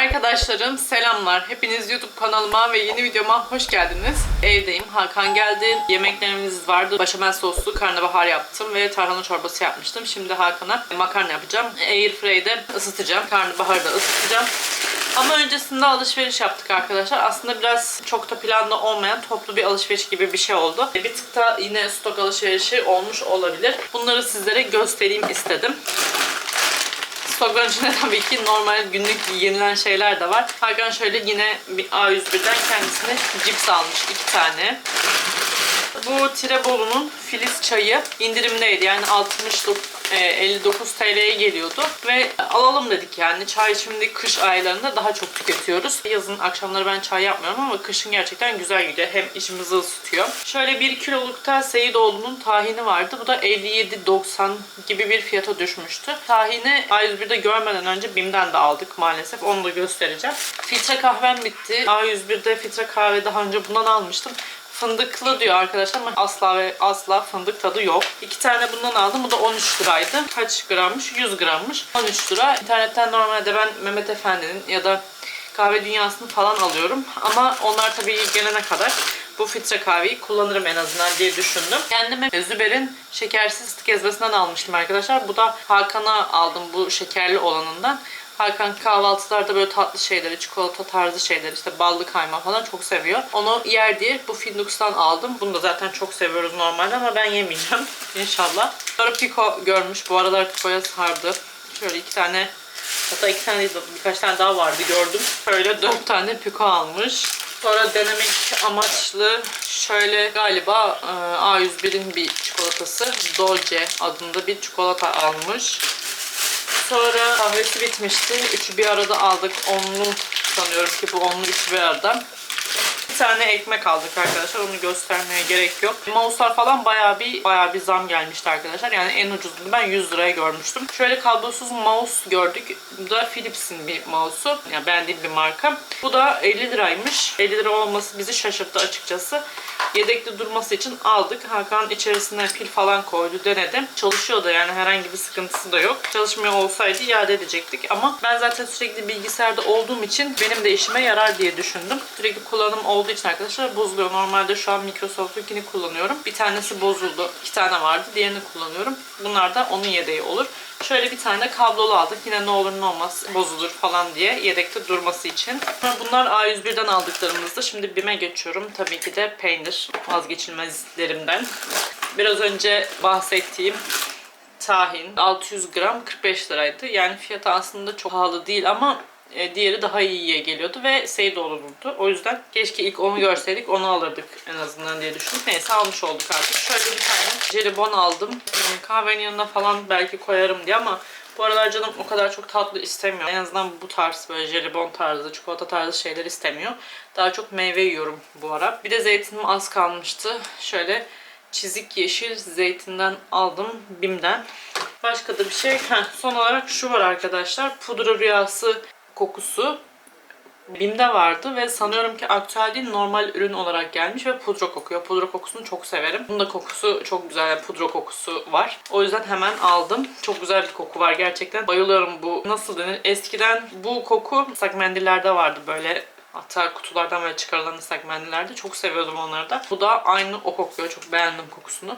Arkadaşlarım selamlar. Hepiniz YouTube kanalıma ve yeni videoma hoş geldiniz. Evdeyim. Hakan geldi. Yemeklerimiz vardı. Başamel soslu karnabahar yaptım ve tarhana çorbası yapmıştım. Şimdi Hakan'a makarna yapacağım. Airfryer'de ısıtacağım. Karnabaharı da ısıtacağım. Ama öncesinde alışveriş yaptık arkadaşlar. Aslında biraz çok da planlı olmayan toplu bir alışveriş gibi bir şey oldu. Bir tık da yine stok alışverişi olmuş olabilir. Bunları sizlere göstereyim istedim. Stokların içinde tabii ki normal günlük yenilen şeyler de var. Hakan şöyle yine bir A101'den kendisine cips almış iki tane. Bu Tirebolu'nun Filiz çayı indirimdeydi. Yani 60 e, 59 TL'ye geliyordu. Ve alalım dedik yani. Çay şimdi kış aylarında daha çok tüketiyoruz. Yazın akşamları ben çay yapmıyorum ama kışın gerçekten güzel gidiyor. Hem içimizi ısıtıyor. Şöyle 1 kilolukta Seyidoğlu'nun tahini vardı. Bu da 57.90 gibi bir fiyata düşmüştü. Tahini A101'de görmeden önce BİM'den de aldık maalesef. Onu da göstereceğim. Filtre kahvem bitti. A101'de filtre kahve daha önce bundan almıştım. Fındıklı diyor arkadaşlar ama asla ve asla fındık tadı yok. İki tane bundan aldım. Bu da 13 liraydı. Kaç grammış? 100 grammış. 13 lira. İnternetten normalde ben Mehmet Efendi'nin ya da kahve dünyasını falan alıyorum. Ama onlar tabii gelene kadar bu filtre kahveyi kullanırım en azından diye düşündüm. Kendime Züber'in şekersiz ısıtık ezmesinden almıştım arkadaşlar. Bu da Hakan'a aldım bu şekerli olanından. Hakan kahvaltılarda böyle tatlı şeyleri, çikolata tarzı şeyler, işte ballı kayma falan çok seviyor. Onu yer diye bu Findux'tan aldım. Bunu da zaten çok seviyoruz normalde ama ben yemeyeceğim inşallah. Sonra Pico görmüş. Bu aralar Pico'ya sardı. Şöyle iki tane Hatta iki tane değil, birkaç tane daha vardı gördüm. Şöyle dört tane Pico almış. Sonra denemek amaçlı şöyle galiba e, A101'in bir çikolatası Dolce adında bir çikolata almış. Sonra kahvesi bitmişti. Üçü bir arada aldık. Onlu sanıyorum ki bu onlu üçü bir arada. Bir tane ekmek aldık arkadaşlar. Onu göstermeye gerek yok. Mouse'lar falan bayağı bir bayağı bir zam gelmişti arkadaşlar. Yani en ucuzunu ben 100 liraya görmüştüm. Şöyle kablosuz mouse gördük. Bu da Philips'in bir mouse'u. Yani beğendiğim bir marka. Bu da 50 liraymış. 50 lira olması bizi şaşırttı açıkçası. Yedekli durması için aldık. Hakan içerisine pil falan koydu, denedim. Çalışıyor da yani herhangi bir sıkıntısı da yok. Çalışmıyor olsaydı iade edecektik ama ben zaten sürekli bilgisayarda olduğum için benim de işime yarar diye düşündüm. Sürekli kullanım olduğu için arkadaşlar bozuluyor. Normalde şu an Microsoft'unkini kullanıyorum. Bir tanesi bozuldu. iki tane vardı. Diğerini kullanıyorum. Bunlar da onun yedeği olur. Şöyle bir tane kablolu aldık. Yine ne olur ne olmaz bozulur falan diye yedekte durması için. Bunlar A101'den aldıklarımızdı. Şimdi BİM'e geçiyorum. Tabii ki de peynir vazgeçilmezlerimden. Biraz önce bahsettiğim tahin 600 gram 45 liraydı. Yani fiyatı aslında çok pahalı değil ama e, diğeri daha iyiye geliyordu ve Seydoğlu'ndu. O yüzden keşke ilk onu görseydik onu alırdık en azından diye düşündük. Neyse almış olduk artık. Şöyle bir tane jelibon aldım. Yani kahvenin yanına falan belki koyarım diye ama bu aralar canım o kadar çok tatlı istemiyor. En azından bu tarz böyle jelibon tarzı, çikolata tarzı şeyler istemiyor. Daha çok meyve yiyorum bu ara. Bir de zeytinim az kalmıştı. Şöyle çizik yeşil zeytinden aldım BİM'den. Başka da bir şey. Heh, son olarak şu var arkadaşlar. Pudra rüyası kokusu BİM'de vardı ve sanıyorum ki aktüel değil normal ürün olarak gelmiş ve pudra kokuyor. Pudra kokusunu çok severim. Bunun da kokusu çok güzel. Yani pudra kokusu var. O yüzden hemen aldım. Çok güzel bir koku var gerçekten. Bayılıyorum bu. Nasıl denir? Eskiden bu koku ıslak mendillerde vardı böyle Hatta kutulardan böyle çıkarılan ıslak mendillerde. Çok seviyordum onları da. Bu da aynı o kokuyor. Çok beğendim kokusunu.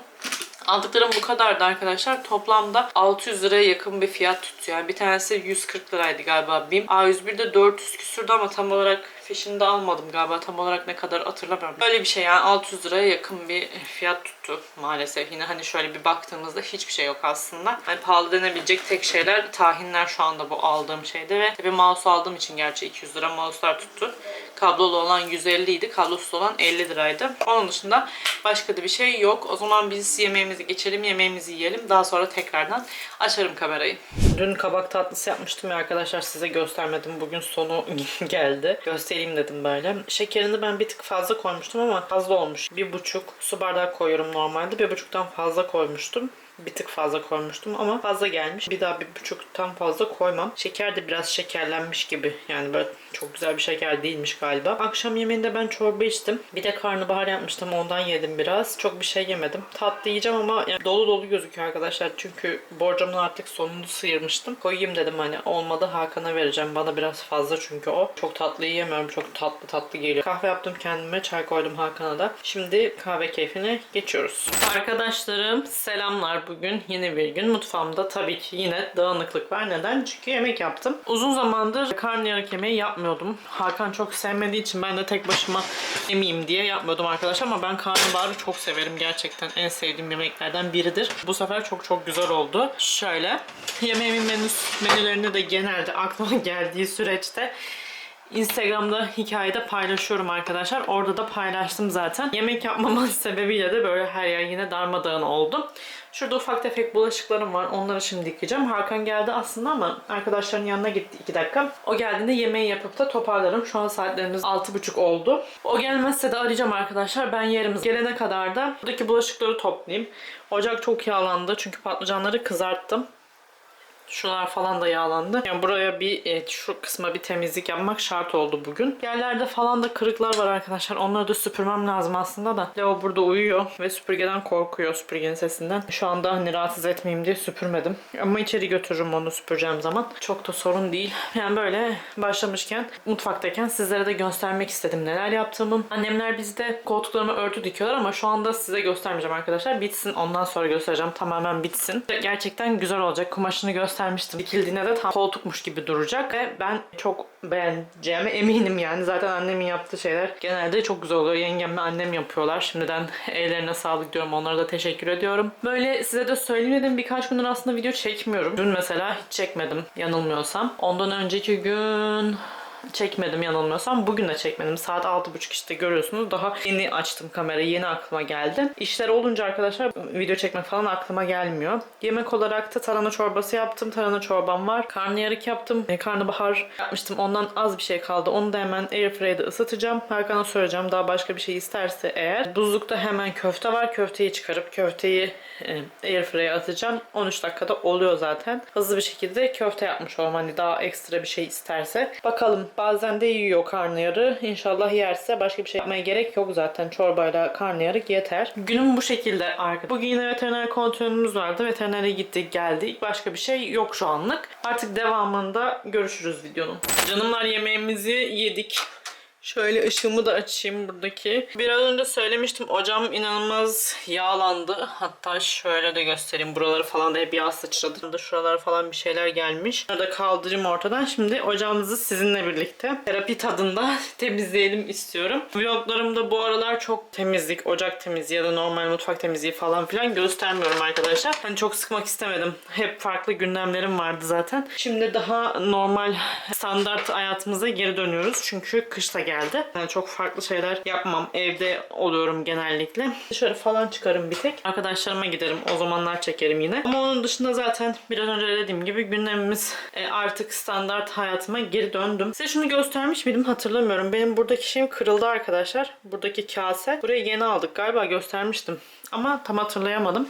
Aldıklarım bu kadardı arkadaşlar. Toplamda 600 liraya yakın bir fiyat tutuyor. Yani bir tanesi 140 liraydı galiba BİM. A101'de 400 küsürdü ama tam olarak fişini de almadım galiba. Tam olarak ne kadar hatırlamıyorum. Böyle bir şey yani 600 liraya yakın bir fiyat tuttu maalesef. Yine hani şöyle bir baktığımızda hiçbir şey yok aslında. Hani pahalı denebilecek tek şeyler tahinler şu anda bu aldığım şeyde ve tabii mouse aldığım için gerçi 200 lira mouse'lar tuttu. Kablolu olan 150 idi. Kablosuz olan 50 liraydı. Onun dışında başka da bir şey yok. O zaman biz yemeğimizi geçelim. Yemeğimizi yiyelim. Daha sonra tekrardan açarım kamerayı. Dün kabak tatlısı yapmıştım ya arkadaşlar size göstermedim. Bugün sonu geldi. Göstereyim dedim böyle. Şekerini ben bir tık fazla koymuştum ama fazla olmuş. Bir buçuk su bardağı koyuyorum normalde. Bir buçuktan fazla koymuştum. Bir tık fazla koymuştum ama fazla gelmiş. Bir daha bir buçuktan fazla koymam. Şeker de biraz şekerlenmiş gibi. Yani böyle çok güzel bir şeker değilmiş galiba. Akşam yemeğinde ben çorba içtim. Bir de karnabahar yapmıştım. Ondan yedim biraz. Çok bir şey yemedim. Tatlı yiyeceğim ama yani dolu dolu gözüküyor arkadaşlar. Çünkü borcamın artık sonunu sıyırmıştım. Koyayım dedim hani olmadı Hakan'a vereceğim. Bana biraz fazla çünkü o. Çok tatlı yiyemiyorum. Çok tatlı tatlı geliyor. Kahve yaptım kendime. Çay koydum Hakan'a da. Şimdi kahve keyfine geçiyoruz. Arkadaşlarım selamlar. Bugün yeni bir gün. Mutfağımda tabii ki yine dağınıklık var. Neden? Çünkü yemek yaptım. Uzun zamandır karnıyarık yemeği yapmıyordum. Hakan çok sevmediği için ben de tek başıma yemeyeyim diye yapmıyordum arkadaşlar. Ama ben karnabaharı çok severim. Gerçekten en sevdiğim yemeklerden biridir. Bu sefer çok çok güzel oldu. Şöyle yemeğimin menüs, menülerini de genelde aklıma geldiği süreçte Instagram'da hikayede paylaşıyorum arkadaşlar. Orada da paylaştım zaten. Yemek yapmamın sebebiyle de böyle her yer yine darmadağın oldu. Şurada ufak tefek bulaşıklarım var. Onları şimdi yıkayacağım. Hakan geldi aslında ama arkadaşların yanına gitti 2 dakika. O geldiğinde yemeği yapıp da toparlarım. Şu an saatlerimiz 6.30 oldu. O gelmezse de arayacağım arkadaşlar. Ben yerim. Gelene kadar da buradaki bulaşıkları toplayayım. Ocak çok yağlandı çünkü patlıcanları kızarttım. Şuralar falan da yağlandı. Yani buraya bir e, şu kısma bir temizlik yapmak şart oldu bugün. Yerlerde falan da kırıklar var arkadaşlar. Onları da süpürmem lazım aslında da. Leo burada uyuyor ve süpürgeden korkuyor süpürgenin sesinden. Şu anda hani rahatsız etmeyeyim diye süpürmedim. Ama içeri götürürüm onu süpüreceğim zaman. Çok da sorun değil. Yani böyle başlamışken mutfaktayken sizlere de göstermek istedim neler yaptığımı. Annemler bizde koltuklarıma örtü dikiyorlar ama şu anda size göstermeyeceğim arkadaşlar. Bitsin ondan sonra göstereceğim. Tamamen bitsin. Gerçekten güzel olacak. Kumaşını göster göstermiştim. Dikildiğinde de tam koltukmuş gibi duracak ve ben çok beğeneceğime eminim yani. Zaten annemin yaptığı şeyler genelde çok güzel oluyor. Yengem ve annem yapıyorlar. Şimdiden ellerine sağlık diyorum. Onlara da teşekkür ediyorum. Böyle size de söyleyeyim dedim. Birkaç gündür aslında video çekmiyorum. Dün mesela hiç çekmedim yanılmıyorsam. Ondan önceki gün çekmedim yanılmıyorsam. Bugün de çekmedim. Saat 6.30 işte görüyorsunuz. Daha yeni açtım kamerayı. Yeni aklıma geldi. İşler olunca arkadaşlar video çekmek falan aklıma gelmiyor. Yemek olarak da tarhana çorbası yaptım. Tarhana çorbam var. Karnıyarık yaptım. E, karnabahar yapmıştım. Ondan az bir şey kaldı. Onu da hemen airfryer'da ısıtacağım. Hakan'a soracağım. Daha başka bir şey isterse eğer. Buzlukta hemen köfte var. Köfteyi çıkarıp köfteyi e, airfryer'a atacağım. 13 dakikada oluyor zaten. Hızlı bir şekilde köfte yapmış olmam. Hani daha ekstra bir şey isterse. Bakalım Bazen de yiyor karnıyarı. İnşallah yerse başka bir şey yapmaya gerek yok zaten. Çorbayla karnıyarık yeter. Günüm bu şekilde arkadaşlar. Bugün yine veteriner kontrolümüz vardı. Veterinere gittik geldik. Başka bir şey yok şu anlık. Artık devamında görüşürüz videonun. Canımlar yemeğimizi yedik. Şöyle ışığımı da açayım buradaki. Biraz önce söylemiştim ocağım inanılmaz yağlandı. Hatta şöyle de göstereyim. Buraları falan da hep yağ sıçradı. Şuralara falan bir şeyler gelmiş. Bunları da kaldırayım ortadan. Şimdi ocağımızı sizinle birlikte terapi tadında temizleyelim istiyorum. Vloglarımda bu aralar çok temizlik, ocak temizliği ya da normal mutfak temizliği falan filan göstermiyorum arkadaşlar. Hani çok sıkmak istemedim. Hep farklı gündemlerim vardı zaten. Şimdi daha normal standart hayatımıza geri dönüyoruz. Çünkü kışta geldi geldi. Yani çok farklı şeyler yapmam. Evde oluyorum genellikle. Dışarı falan çıkarım bir tek. Arkadaşlarıma giderim. O zamanlar çekerim yine. Ama onun dışında zaten biraz önce dediğim gibi gündemimiz e, artık standart hayatıma geri döndüm. Size şunu göstermiş miydim hatırlamıyorum. Benim buradaki şeyim kırıldı arkadaşlar. Buradaki kase. Burayı yeni aldık. Galiba göstermiştim. Ama tam hatırlayamadım.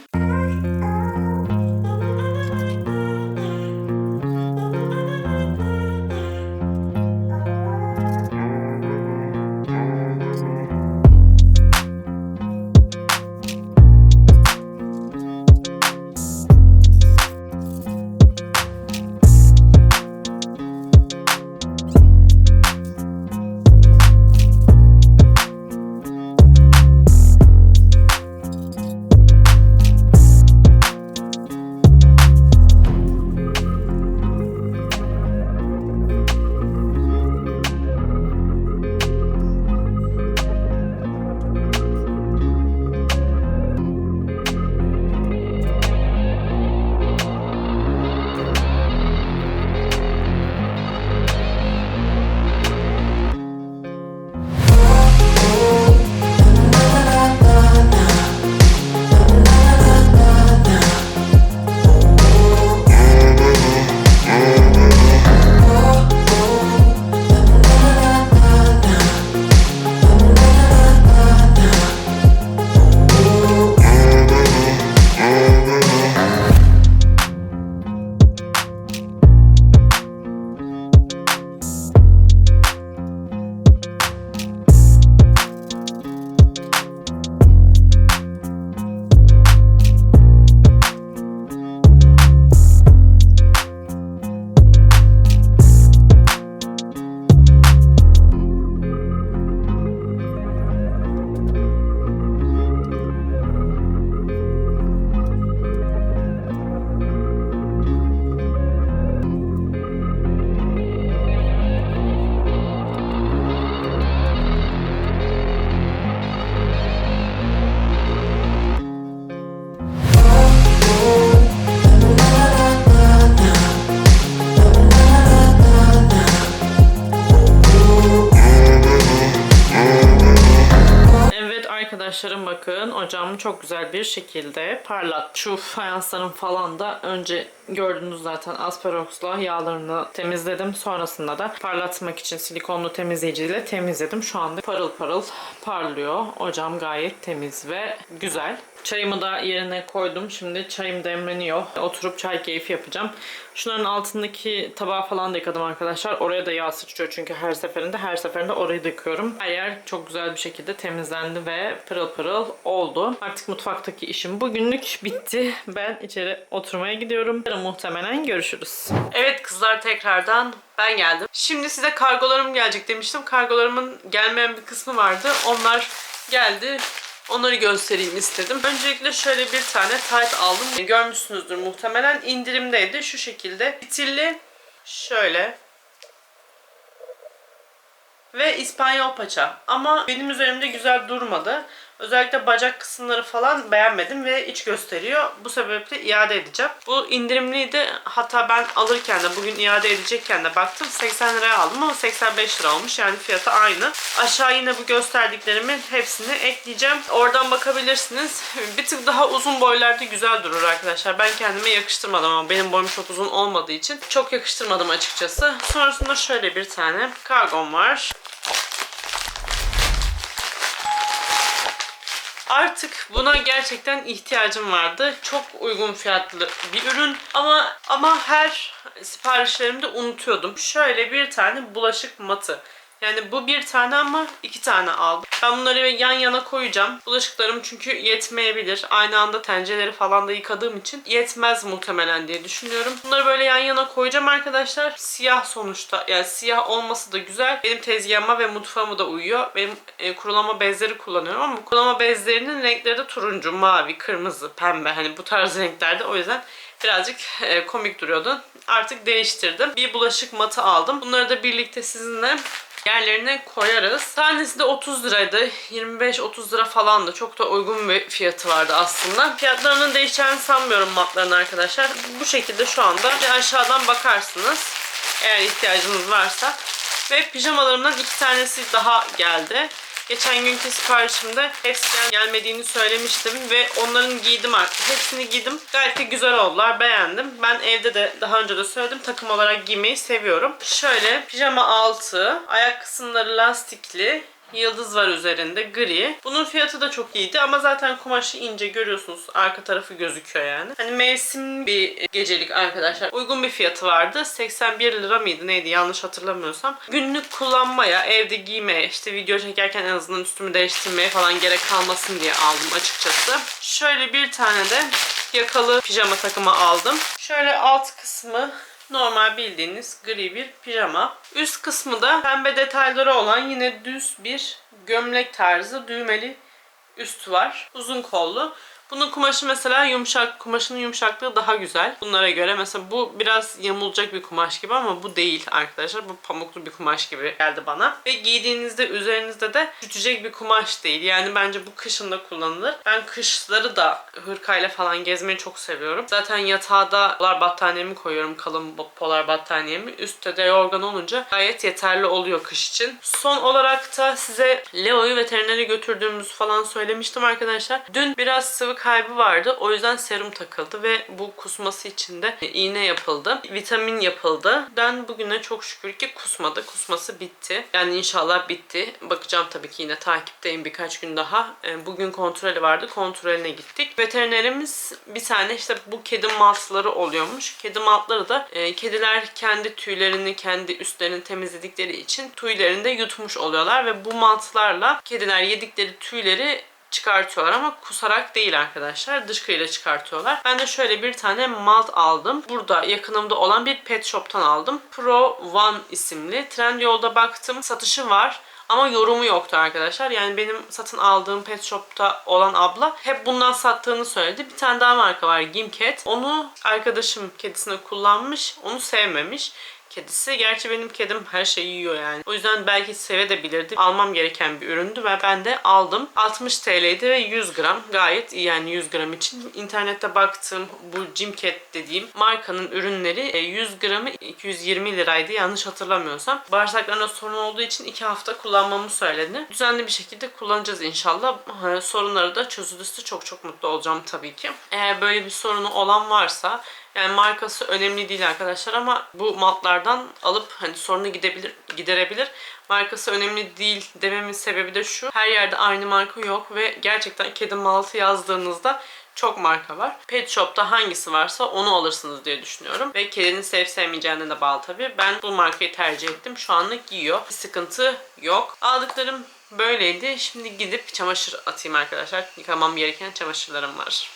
Arkadaşlarım bakın ocağımı çok güzel bir şekilde parlat. Şu fayansların falan da önce gördünüz zaten asperoxla yağlarını temizledim. Sonrasında da parlatmak için silikonlu temizleyiciyle temizledim. Şu anda parıl parıl parlıyor. Ocağım gayet temiz ve güzel. Çayımı da yerine koydum. Şimdi çayım demleniyor. Oturup çay keyfi yapacağım. Şunların altındaki tabağı falan da yıkadım arkadaşlar. Oraya da yağ sıçrıyor çünkü her seferinde. Her seferinde orayı da yıkıyorum. Her çok güzel bir şekilde temizlendi ve pırıl pırıl oldu. Artık mutfaktaki işim bugünlük bitti. Ben içeri oturmaya gidiyorum. Yarın muhtemelen görüşürüz. Evet kızlar tekrardan ben geldim. Şimdi size kargolarım gelecek demiştim. Kargolarımın gelmeyen bir kısmı vardı. Onlar geldi. Onları göstereyim istedim. Öncelikle şöyle bir tane tayt aldım. Görmüşsünüzdür muhtemelen. indirimdeydi. Şu şekilde. Fitilli şöyle ve İspanyol paça. Ama benim üzerimde güzel durmadı. Özellikle bacak kısımları falan beğenmedim ve iç gösteriyor. Bu sebeple iade edeceğim. Bu indirimliydi. Hatta ben alırken de bugün iade edecekken de baktım 80 liraya aldım ama 85 lira olmuş. Yani fiyatı aynı. Aşağı yine bu gösterdiklerimin hepsini ekleyeceğim. Oradan bakabilirsiniz. Bir tık daha uzun boylarda güzel durur arkadaşlar. Ben kendime yakıştırmadım ama benim boyum çok uzun olmadığı için çok yakıştırmadım açıkçası. Sonrasında şöyle bir tane kargom var. Artık buna gerçekten ihtiyacım vardı. Çok uygun fiyatlı bir ürün ama ama her siparişlerimde unutuyordum. Şöyle bir tane bulaşık matı. Yani bu bir tane ama iki tane aldım. Ben bunları yan yana koyacağım. Bulaşıklarım çünkü yetmeyebilir. Aynı anda tencereleri falan da yıkadığım için yetmez muhtemelen diye düşünüyorum. Bunları böyle yan yana koyacağım arkadaşlar. Siyah sonuçta. Yani siyah olması da güzel. Benim tezgahıma ve mutfağıma da uyuyor. Benim e, kurulama bezleri kullanıyorum ama kurulama bezlerinin renkleri de turuncu, mavi, kırmızı, pembe. Hani bu tarz renklerde. O yüzden birazcık e, komik duruyordu. Artık değiştirdim. Bir bulaşık matı aldım. Bunları da birlikte sizinle yerlerine koyarız. Tanesi de 30 liraydı. 25-30 lira falandı. Çok da uygun bir fiyatı vardı aslında. Fiyatlarının değişeceğini sanmıyorum matların arkadaşlar. Bu şekilde şu anda aşağıdan bakarsınız. Eğer ihtiyacınız varsa. Ve pijamalarımdan iki tanesi daha geldi. Geçen günkü siparişimde hepsi gelmediğini söylemiştim ve onların giydim artık. Hepsini giydim. Gayet de güzel oldular. Beğendim. Ben evde de daha önce de söyledim. Takım olarak giymeyi seviyorum. Şöyle pijama altı, ayak kısımları lastikli, Yıldız var üzerinde gri. Bunun fiyatı da çok iyiydi ama zaten kumaşı ince görüyorsunuz. Arka tarafı gözüküyor yani. Hani mevsim bir gecelik arkadaşlar. Uygun bir fiyatı vardı. 81 lira mıydı neydi yanlış hatırlamıyorsam. Günlük kullanmaya, evde giymeye, işte video çekerken en azından üstümü değiştirmeye falan gerek kalmasın diye aldım açıkçası. Şöyle bir tane de yakalı pijama takımı aldım. Şöyle alt kısmı normal bildiğiniz gri bir pijama. Üst kısmı da pembe detayları olan yine düz bir gömlek tarzı düğmeli üstü var. Uzun kollu. Bunun kumaşı mesela yumuşak, kumaşının yumuşaklığı daha güzel. Bunlara göre mesela bu biraz yamulacak bir kumaş gibi ama bu değil arkadaşlar. Bu pamuklu bir kumaş gibi geldi bana. Ve giydiğinizde üzerinizde de üşütecek bir kumaş değil. Yani bence bu kışın da kullanılır. Ben kışları da hırkayla falan gezmeyi çok seviyorum. Zaten yatağa da polar battaniyemi koyuyorum. Kalın polar battaniyemi. Üstte de yorgan olunca gayet yeterli oluyor kış için. Son olarak da size Leo'yu veterinere götürdüğümüzü falan söylemiştim arkadaşlar. Dün biraz sıvı kaybı vardı. O yüzden serum takıldı ve bu kusması için de iğne yapıldı. Vitamin yapıldı. Ben bugüne çok şükür ki kusmadı. Kusması bitti. Yani inşallah bitti. Bakacağım tabii ki yine takipteyim birkaç gün daha. E, Bugün kontrolü vardı. Kontrolüne gittik. Veterinerimiz bir tane işte bu kedi maltları oluyormuş. Kedi maltları da e, kediler kendi tüylerini, kendi üstlerini temizledikleri için tüylerini de yutmuş oluyorlar ve bu maltlarla kediler yedikleri tüyleri çıkartıyorlar ama kusarak değil arkadaşlar. Dışkıyla çıkartıyorlar. Ben de şöyle bir tane malt aldım. Burada yakınımda olan bir pet shop'tan aldım. Pro One isimli. Trendyol'da baktım. Satışı var. Ama yorumu yoktu arkadaşlar. Yani benim satın aldığım pet shop'ta olan abla hep bundan sattığını söyledi. Bir tane daha marka var Gimcat. Onu arkadaşım kedisine kullanmış. Onu sevmemiş. Kedisi. Gerçi benim kedim her şeyi yiyor yani. O yüzden belki sevebilirdi. Almam gereken bir üründü ve ben de aldım. 60 TL'ydi ve 100 gram. Gayet iyi yani 100 gram için. İnternette baktığım bu Jimcat dediğim markanın ürünleri e, 100 gramı 220 liraydı yanlış hatırlamıyorsam. Bağırsaklarına sorun olduğu için 2 hafta kullanmamı söyledi. Düzenli bir şekilde kullanacağız inşallah. E, Sorunları da çözülürse çok çok mutlu olacağım tabii ki. Eğer böyle bir sorunu olan varsa yani markası önemli değil arkadaşlar ama bu maltlardan alıp hani sorunu gidebilir, giderebilir. Markası önemli değil dememin sebebi de şu. Her yerde aynı marka yok ve gerçekten kedi maltı yazdığınızda çok marka var. Pet Shop'ta hangisi varsa onu alırsınız diye düşünüyorum. Ve kedinin sevip sevmeyeceğine de bağlı tabii. Ben bu markayı tercih ettim. Şu anlık giyiyor. Bir sıkıntı yok. Aldıklarım böyleydi. Şimdi gidip çamaşır atayım arkadaşlar. Yıkamam gereken çamaşırlarım var.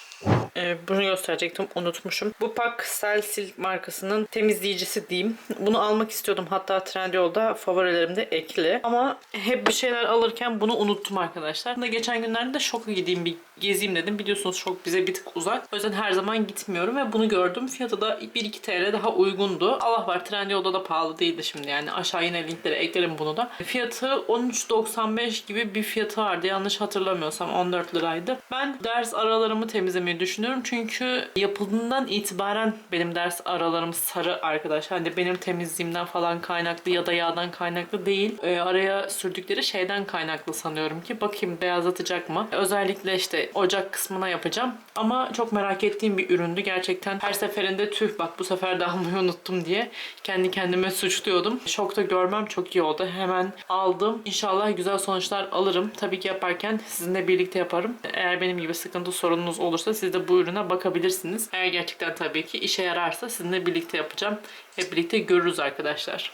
Ee, bunu gösterecektim unutmuşum. Bu Pak Selsil markasının temizleyicisi diyeyim. Bunu almak istiyordum. Hatta Trendyol'da favorilerimde ekli. Ama hep bir şeyler alırken bunu unuttum arkadaşlar. Bunda geçen günlerde de şoka gideyim bir gezeyim dedim. Biliyorsunuz şok bize bir tık uzak. O yüzden her zaman gitmiyorum ve bunu gördüm. Fiyatı da 1-2 TL daha uygundu. Allah var Trendyol'da da pahalı değildi şimdi yani. Aşağı yine linkleri eklerim bunu da. Fiyatı 13.95 gibi bir fiyatı vardı. Yanlış hatırlamıyorsam 14 liraydı. Ben ders aralarımı temizlemeyi düşünüyorum. Çünkü yapıldığından itibaren benim ders aralarım sarı arkadaşlar. Hani benim temizliğimden falan kaynaklı ya da yağdan kaynaklı değil. Ee, araya sürdükleri şeyden kaynaklı sanıyorum ki. Bakayım beyazlatacak mı? Özellikle işte ocak kısmına yapacağım. Ama çok merak ettiğim bir üründü. Gerçekten her seferinde tüh bak bu sefer de almayı unuttum diye kendi kendime suçluyordum. Şokta görmem çok iyi oldu. Hemen aldım. İnşallah güzel sonuçlar alırım. Tabii ki yaparken sizinle birlikte yaparım. Eğer benim gibi sıkıntı sorununuz olursa siz de bu ürüne bakabilirsiniz. Eğer gerçekten tabii ki işe yararsa sizinle birlikte yapacağım. Hep birlikte görürüz arkadaşlar.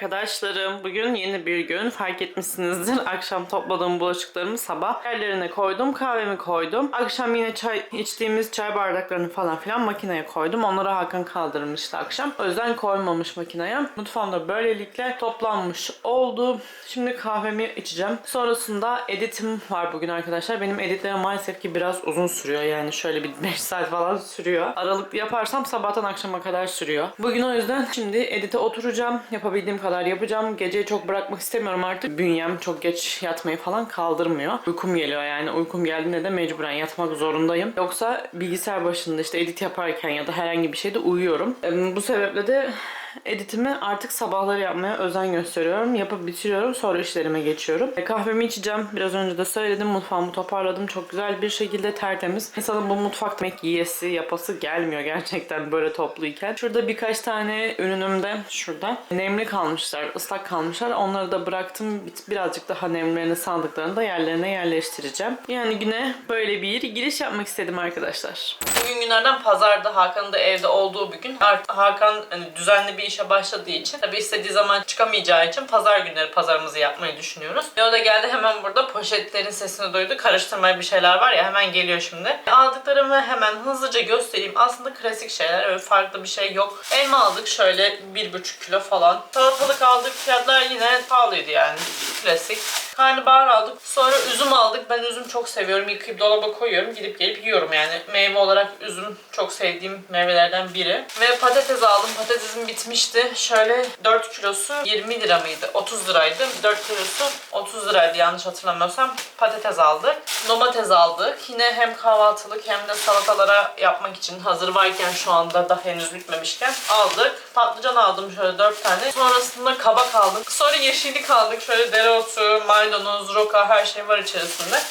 Arkadaşlarım. Bugün yeni bir gün. Fark etmişsinizdir. Akşam topladığım bulaşıklarımı sabah yerlerine koydum. Kahvemi koydum. Akşam yine çay içtiğimiz çay bardaklarını falan filan makineye koydum. Onları Hakan kaldırmıştı akşam. O yüzden koymamış makineye. Mutfağımda böylelikle toplanmış oldu. Şimdi kahvemi içeceğim. Sonrasında editim var bugün arkadaşlar. Benim editlerim maalesef ki biraz uzun sürüyor. Yani şöyle bir 5 saat falan sürüyor. Aralıklı yaparsam sabahtan akşama kadar sürüyor. Bugün o yüzden şimdi edite oturacağım. Yapabildiğim kadar yapacağım. Geceyi çok bırakmak istemiyorum artık. Bünyem çok geç yatmayı falan kaldırmıyor. Uykum geliyor yani. Uykum geldiğinde de mecburen yatmak zorundayım. Yoksa bilgisayar başında işte edit yaparken ya da herhangi bir şeyde uyuyorum. Bu sebeple de editimi artık sabahları yapmaya özen gösteriyorum. Yapıp bitiriyorum. Sonra işlerime geçiyorum. E, kahvemi içeceğim. Biraz önce de söyledim. Mutfağımı toparladım. Çok güzel bir şekilde tertemiz. İnsanın bu mutfakta yemek yiyesi, yapası gelmiyor gerçekten böyle topluyken. Şurada birkaç tane ürünümde şurada nemli kalmışlar, ıslak kalmışlar. Onları da bıraktım. Bir- Birazcık daha nemlerini saldıklarını da yerlerine yerleştireceğim. Yani güne böyle bir giriş yapmak istedim arkadaşlar. Bugün günlerden pazarda Hakan'ın da evde olduğu bir gün. Artık Hakan hani düzenli bir işe başladığı için tabii istediği zaman çıkamayacağı için pazar günleri pazarımızı yapmayı düşünüyoruz. Ve o da geldi hemen burada poşetlerin sesini duydu. Karıştırmaya bir şeyler var ya hemen geliyor şimdi. Aldıklarımı hemen hızlıca göstereyim. Aslında klasik şeyler öyle farklı bir şey yok. Elma aldık şöyle 1,5 kilo falan. Salatalık aldık fiyatlar yine pahalıydı yani. klasik. Karnabahar aldık. Sonra üzüm aldık. Ben üzüm çok seviyorum. Yıkayıp dolaba koyuyorum. Gidip gelip yiyorum yani. Meyve olarak üzüm çok sevdiğim meyvelerden biri. Ve patates aldım. Patatesim bitmişti. Şöyle 4 kilosu 20 lira mıydı? 30 liraydı. 4 kilosu 30 liraydı yanlış hatırlamıyorsam. Patates aldık. Domates aldık. Yine hem kahvaltılık hem de salatalara yapmak için hazır varken şu anda da henüz bitmemişken aldık. Patlıcan aldım şöyle 4 tane. Sonrasında kabak aldım. Sonra yeşillik aldık. Şöyle dereotu, maydanoz, roka her şey var içerisinde.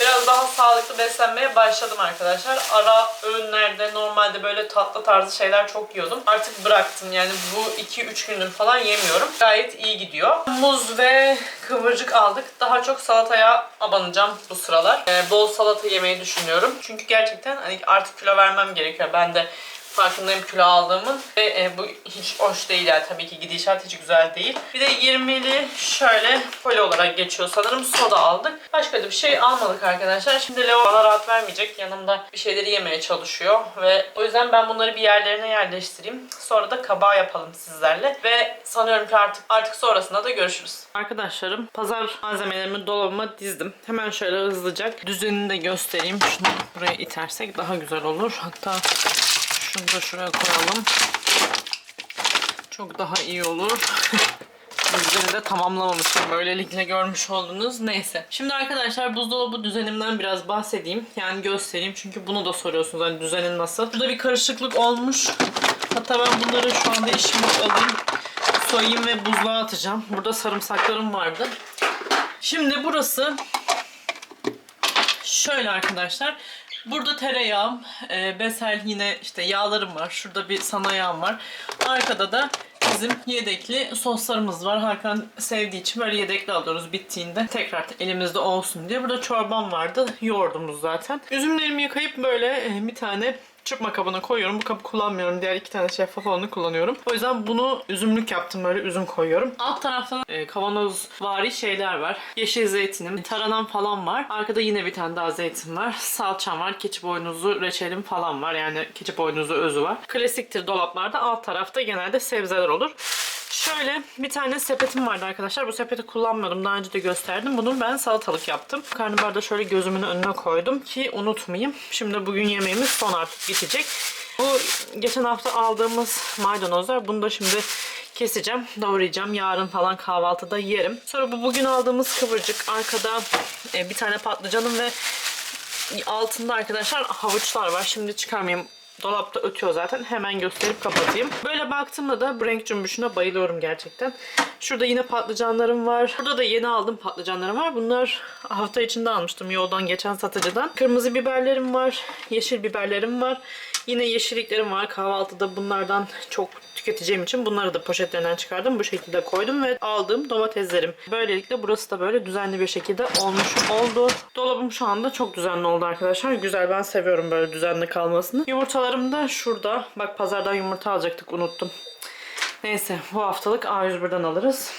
Biraz daha sağlıklı beslenmeye başladım arkadaşlar. Ara öğünlerde normalde böyle tatlı tarzı şeyler çok yiyordum. Artık bıraktım yani bu 2-3 gündür falan yemiyorum. Gayet iyi gidiyor. Muz ve kıvırcık aldık. Daha çok salataya abanacağım bu sıralar. Ee, bol salata yemeyi düşünüyorum. Çünkü gerçekten hani artık kilo vermem gerekiyor. Ben de farkındayım kilo aldığımın ve e, bu hiç hoş değil yani tabii ki gidişat hiç güzel değil. Bir de 20'li şöyle koli olarak geçiyor sanırım soda aldık. Başka da bir şey almadık arkadaşlar. Şimdi Leo bana rahat vermeyecek. Yanımda bir şeyleri yemeye çalışıyor ve o yüzden ben bunları bir yerlerine yerleştireyim. Sonra da kabağı yapalım sizlerle ve sanıyorum ki artık artık sonrasında da görüşürüz. Arkadaşlarım pazar malzemelerimi dolabıma dizdim. Hemen şöyle hızlıca düzenini de göstereyim. Şunu buraya itersek daha güzel olur. Hatta şunu da şuraya koyalım. Çok daha iyi olur. Düzeni de tamamlamamışım. Böylelikle görmüş oldunuz. Neyse. Şimdi arkadaşlar buzdolabı düzenimden biraz bahsedeyim. Yani göstereyim. Çünkü bunu da soruyorsunuz. Hani düzenin nasıl? Burada bir karışıklık olmuş. Hatta ben bunları şu anda işime alayım. Soyayım ve buzluğa atacağım. Burada sarımsaklarım vardı. Şimdi burası Şöyle arkadaşlar. Burada tereyağım, e, besel yine işte yağlarım var. Şurada bir sana yağım var. Arkada da bizim yedekli soslarımız var. Hakan sevdiği için böyle yedekli alıyoruz bittiğinde. Tekrar elimizde olsun diye. Burada çorbam vardı. Yoğurdumuz zaten. Üzümlerimi yıkayıp böyle e, bir tane çırpma kabına koyuyorum. Bu kabı kullanmıyorum. Diğer iki tane şeffaf olanı kullanıyorum. O yüzden bunu üzümlük yaptım. Böyle üzüm koyuyorum. Alt tarafta e, kavanoz vari şeyler var. Yeşil zeytinim, taranan falan var. Arkada yine bir tane daha zeytin var. Salçam var. Keçi boynuzu reçelim falan var. Yani keçi boynuzu özü var. Klasiktir dolaplarda. Alt tarafta genelde sebzeler olur. Şöyle bir tane sepetim vardı arkadaşlar. Bu sepeti kullanmıyordum. Daha önce de gösterdim. Bunu ben salatalık yaptım. Karnabahar da şöyle gözümün önüne koydum ki unutmayayım. Şimdi bugün yemeğimiz son artık bitecek. Bu geçen hafta aldığımız maydanozlar. Bunu da şimdi keseceğim, doğrayacağım. Yarın falan kahvaltıda yerim. Sonra bu bugün aldığımız kıvırcık. Arkada e, bir tane patlıcanım ve altında arkadaşlar havuçlar var. Şimdi çıkarmayayım. Dolapta ötüyor zaten. Hemen gösterip kapatayım. Böyle baktığımda da bu renk cümbüşüne bayılıyorum gerçekten. Şurada yine patlıcanlarım var. Burada da yeni aldığım patlıcanlarım var. Bunlar hafta içinde almıştım yoldan geçen satıcıdan. Kırmızı biberlerim var. Yeşil biberlerim var. Yine yeşilliklerim var. Kahvaltıda bunlardan çok tüketeceğim için bunları da poşetlerinden çıkardım. Bu şekilde koydum ve aldığım domateslerim. Böylelikle burası da böyle düzenli bir şekilde olmuş oldu. Dolabım şu anda çok düzenli oldu arkadaşlar. Güzel ben seviyorum böyle düzenli kalmasını. Yumurtalarım da şurada. Bak pazardan yumurta alacaktık unuttum. Neyse bu haftalık A101'den alırız.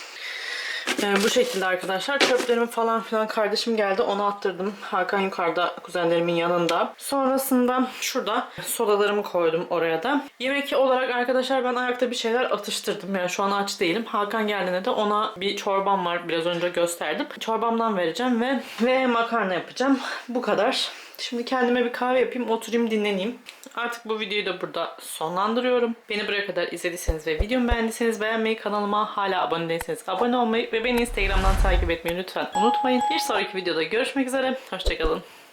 Bu şekilde arkadaşlar. Çöplerimi falan filan kardeşim geldi. Onu attırdım. Hakan yukarıda kuzenlerimin yanında. Sonrasında şurada sodalarımı koydum oraya da. Yemek olarak arkadaşlar ben ayakta bir şeyler atıştırdım. Yani şu an aç değilim. Hakan geldiğinde de ona bir çorbam var. Biraz önce gösterdim. Çorbamdan vereceğim ve ve makarna yapacağım. Bu kadar. Şimdi kendime bir kahve yapayım, oturayım, dinleneyim. Artık bu videoyu da burada sonlandırıyorum. Beni buraya kadar izlediyseniz ve videomu beğendiyseniz beğenmeyi, kanalıma hala abone değilseniz abone olmayı ve beni Instagram'dan takip etmeyi lütfen unutmayın. Bir sonraki videoda görüşmek üzere. Hoşçakalın.